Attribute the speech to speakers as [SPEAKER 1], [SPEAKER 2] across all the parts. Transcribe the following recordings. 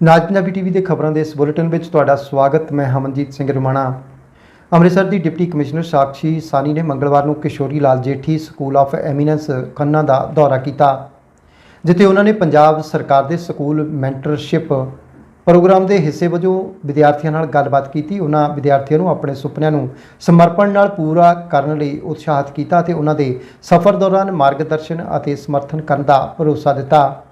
[SPEAKER 1] ਨਾਜ Punjabi TV ਦੇ ਖਬਰਾਂ ਦੇ ਇਸ ਬੁਲੇਟਿਨ ਵਿੱਚ ਤੁਹਾਡਾ ਸਵਾਗਤ, ਮੈਂ ਹਮਨਜੀਤ ਸਿੰਘ ਰਮਾਣਾ। ਅੰਮ੍ਰਿਤਸਰ ਦੀ ਡਿਪਟੀ ਕਮਿਸ਼ਨਰ ਸਾਕਸ਼ੀ ਸਾਨੀ ਨੇ ਮੰਗਲਵਾਰ ਨੂੰ Kishori Lal Jethi school of eminence Khanna ਦਾ ਦੌਰਾ ਕੀਤਾ, ਜਿੱਥੇ ਉਹਨਾਂ ਨੇ ਪੰਜਾਬ ਸਰਕਾਰ ਦੇ ਸਕੂਲ ਮੈਂਟਰਸ਼ਿਪ ਪ੍ਰੋਗਰਾਮ ਦੇ ਹਿੱਸੇ ਵਜੋਂ ਵਿਦਿਆਰਥੀਆਂ ਨਾਲ ਗੱਲਬਾਤ ਕੀਤੀ। ਉਹਨਾਂ ਵਿਦਿਆਰਥੀਆਂ ਨੂੰ ਆਪਣੇ ਸੁਪਨਿਆਂ ਨੂੰ ਸਮਰਪਣ ਨਾਲ ਪੂਰਾ ਕਰਨ ਲਈ ਉਤਸ਼ਾਹਿਤ ਕੀਤਾ ਤੇ ਉਹਨਾਂ ਦੇ ਸਫ਼ਰ ਦੌਰਾਨ ਮਾਰਗਦਰਸ਼ਨ ਅਤੇ ਸਮਰਥਨ ਕਰਨ ਦਾ ਭਰੋਸਾ ਦਿੱਤਾ।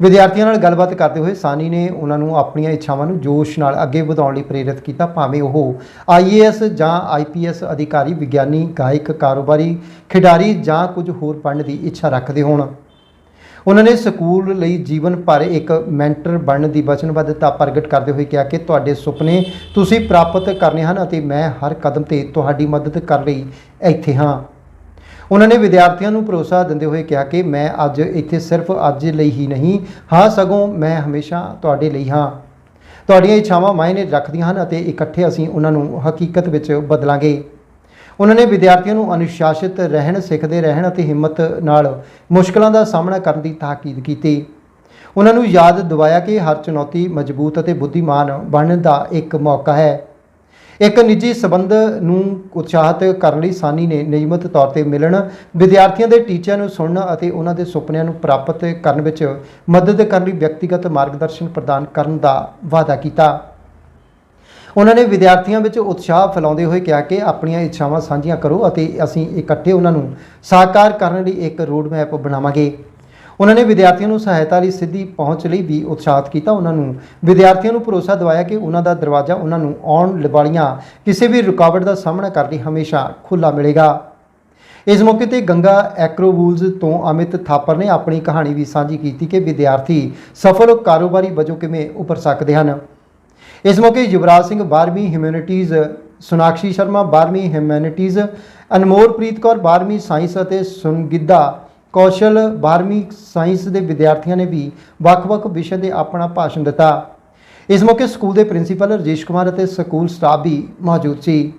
[SPEAKER 1] ਵਿਦਿਆਰਥੀਆਂ ਨਾਲ ਗੱਲਬਾਤ ਕਰਦੇ ਹੋਏ ਸਾਨੀ ਨੇ ਉਹਨਾਂ ਨੂੰ ਆਪਣੀਆਂ ਇੱਛਾਵਾਂ ਨੂੰ ਜੋਸ਼ ਨਾਲ ਅੱਗੇ ਵਧਾਉਣ ਲਈ ਪ੍ਰੇਰਿਤ ਕੀਤਾ, ਭਾਵੇਂ ਉਹ ਆਈਏਐਸ ਜਾਂ ਆਈਪੀਐਸ ਅਧਿਕਾਰੀ, ਵਿਗਿਆਨੀ, ਗਾਇਕ, ਕਾਰੋਬਾਰੀ, ਖਿਡਾਰੀ ਜਾਂ ਕੁਝ ਹੋਰ ਬਣਨ ਦੀ ਇੱਛਾ ਰੱਖਦੇ ਹੋਣ। ਉਹਨਾਂ ਨੇ ਸਕੂਲ ਲਈ ਜੀਵਨ ਭਰ ਇੱਕ ਮੈਂਟਰ ਬਣਨ ਦੀ ਵਚਨਬੱਧਤਾ ਪ੍ਰਗਟ ਕਰਦੇ ਹੋਏ ਕਿਹਾ ਕਿ, ਤੁਹਾਡੇ ਸੁਪਨੇ ਤੁਸੀਂ ਪ੍ਰਾਪਤ ਕਰਨੇ ਹਨ ਅਤੇ ਮੈਂ ਹਰ ਕਦਮ ਤੇ ਤੁਹਾਡੀ ਮਦਦ ਕਰਨ ਲਈ ਇੱਥੇ ਹਾਂ। ਉਹਨਾਂ ਨੇ ਵਿਦਿਆਰਥੀਆਂ ਨੂੰ ਭਰੋਸਾ ਦਿੰਦੇ ਹੋਏ ਕਿਹਾ ਕਿ ਮੈਂ ਅੱਜ ਇੱਥੇ ਸਿਰਫ ਅੱਜ ਲਈ ਹੀ ਨਹੀਂ, ਹਾਂ ਸਗੋਂ ਮੈਂ ਹਮੇਸ਼ਾ ਤੁਹਾਡੇ ਲਈ ਹਾਂ। ਤੁਹਾਡੀਆਂ ਇੱਛਾਵਾਂ ਮਾਇਨੇ ਰੱਖਦੀਆਂ ਹਨ ਅਤੇ ਇਕੱਠੇ ਅਸੀਂ ਉਹਨਾਂ ਨੂੰ ਹਕੀਕਤ ਵਿੱਚ ਬਦਲਾਂਗੇ। ਉਹਨਾਂ ਨੇ ਵਿਦਿਆਰਥੀਆਂ ਨੂੰ ਅਨੁਸ਼ਾਸਿਤ ਰਹਿਣ, ਸਿੱਖਦੇ ਰਹਿਣ ਅਤੇ ਹਿੰਮਤ ਨਾਲ ਮੁਸ਼ਕਲਾਂ ਦਾ ਸਾਹਮਣਾ ਕਰਨ ਦੀ ਤਾਕੀਦ ਕੀਤੀ। ਉਹਨਾਂ ਨੂੰ ਯਾਦ ਦਿਵਾਇਆ ਕਿ ਹਰ ਚੁਣੌਤੀ ਮਜ਼ਬੂਤ ਅਤੇ ਬੁੱਧੀਮਾਨ ਬਣਨ ਦਾ ਇੱਕ ਮੌਕਾ ਹੈ। ਇੱਕ ਨਿੱਜੀ ਸਬੰਧ ਨੂੰ ਉਤਸ਼ਾਹਿਤ ਕਰਨ ਲਈ ਸਾਨੀ ਨੇ ਨਿਯਮਿਤ ਤੌਰ ਤੇ ਮਿਲਣ, ਵਿਦਿਆਰਥੀਆਂ ਦੇ ਟੀਚਿਆਂ ਨੂੰ ਸੁਣਨ ਅਤੇ ਉਹਨਾਂ ਦੇ ਸੁਪਨਿਆਂ ਨੂੰ ਪ੍ਰਾਪਤ ਕਰਨ ਵਿੱਚ ਮਦਦ ਕਰਨ ਲਈ ਵਿਅਕਤੀਗਤ ਮਾਰਗਦਰਸ਼ਨ ਪ੍ਰਦਾਨ ਕਰਨ ਦਾ ਵਾਅਦਾ ਕੀਤਾ। ਉਹਨਾਂ ਨੇ ਵਿਦਿਆਰਥੀਆਂ ਵਿੱਚ ਉਤਸ਼ਾਹ ਫੈਲਾਉਂਦੇ ਹੋਏ ਕਿਹਾ ਕਿ ਆਪਣੀਆਂ ਇੱਛਾਵਾਂ ਸਾਂਝੀਆਂ ਕਰੋ ਅਤੇ ਅਸੀਂ ਇਕੱਠੇ ਉਹਨਾਂ ਨੂੰ ਸਾਕਾਰ ਕਰਨ ਲਈ ਇੱਕ ਰੋਡ ਮੈਪ ਬਣਾਵਾਂਗੇ। ਉਹਨਾਂ ਨੇ ਵਿਦਿਆਰਥੀਆਂ ਨੂੰ ਸਹਾਇਤਾ ਲਈ ਸਿੱਧੀ ਪਹੁੰਚ ਲਈ ਵੀ ਉਤਸ਼ਾਹਿਤ ਕੀਤਾ। ਉਹਨਾਂ ਨੂੰ ਵਿਦਿਆਰਥੀਆਂ ਨੂੰ ਭਰੋਸਾ ਦਿਵਾਇਆ ਕਿ ਉਹਨਾਂ ਦਾ ਦਰਵਾਜ਼ਾ ਉਹਨਾਂ ਨੂੰ ਆਉਣ ਵਾਲੀਆਂ ਕਿਸੇ ਵੀ ਰੁਕਾਵਟ ਦਾ ਸਾਹਮਣਾ ਕਰਨ ਲਈ ਹਮੇਸ਼ਾ ਖੁੱਲਾ ਮਿਲੇਗਾ। ਇਸ ਮੌਕੇ ਤੇ ਗੰਗਾ ਐਕਰੋਵੂਲਜ਼ ਤੋਂ ਅਮਿਤ ਥਾਪਰ ਨੇ ਆਪਣੀ ਕਹਾਣੀ ਵੀ ਸਾਂਝੀ ਕੀਤੀ ਕਿ ਵਿਦਿਆਰਥੀ ਸਫਲ ਕਾਰੋਬਾਰੀ ਵਜੋਂ ਕਿਵੇਂ ਉੱਪਰ ਸਕਦੇ ਹਨ। ਇਸ ਮੌਕੇ ਯੁਵਰਾਜ ਸਿੰਘ 12ਵੀਂ ਹਿਊਮੈਨਿਟੀਜ਼ ਸੁਨਾਕਸ਼ੀ ਸ਼ਰਮਾ 12ਵੀਂ ਹਿਊਮੈਨਿਟੀਜ਼ ਅਨਮੋਲਪ੍ਰੀਤ ਕੌਰ 12ਵੀਂ ਸਾਇੰਸ ਅਤੇ ਸੁਨਗਿੱਦਾ ਕੌਸ਼ਲ 12ਵੀਂ ਸਾਇੰਸ ਦੇ ਵਿਦਿਆਰਥੀਆਂ ਨੇ ਵੀ ਵੱਖ-ਵੱਖ ਵਿਸ਼ੇ ਦੇ ਆਪਣਾ ਭਾਸ਼ਣ ਦਿੱਤਾ। ਇਸ ਮੌਕੇ ਸਕੂਲ ਦੇ ਪ੍ਰਿੰਸੀਪਲ ਰਜੇਸ਼ ਕੁਮਾਰ ਅਤੇ ਸਕੂਲ ਸਟਾਫ ਵੀ ਮੌਜੂਦ ਸੀ।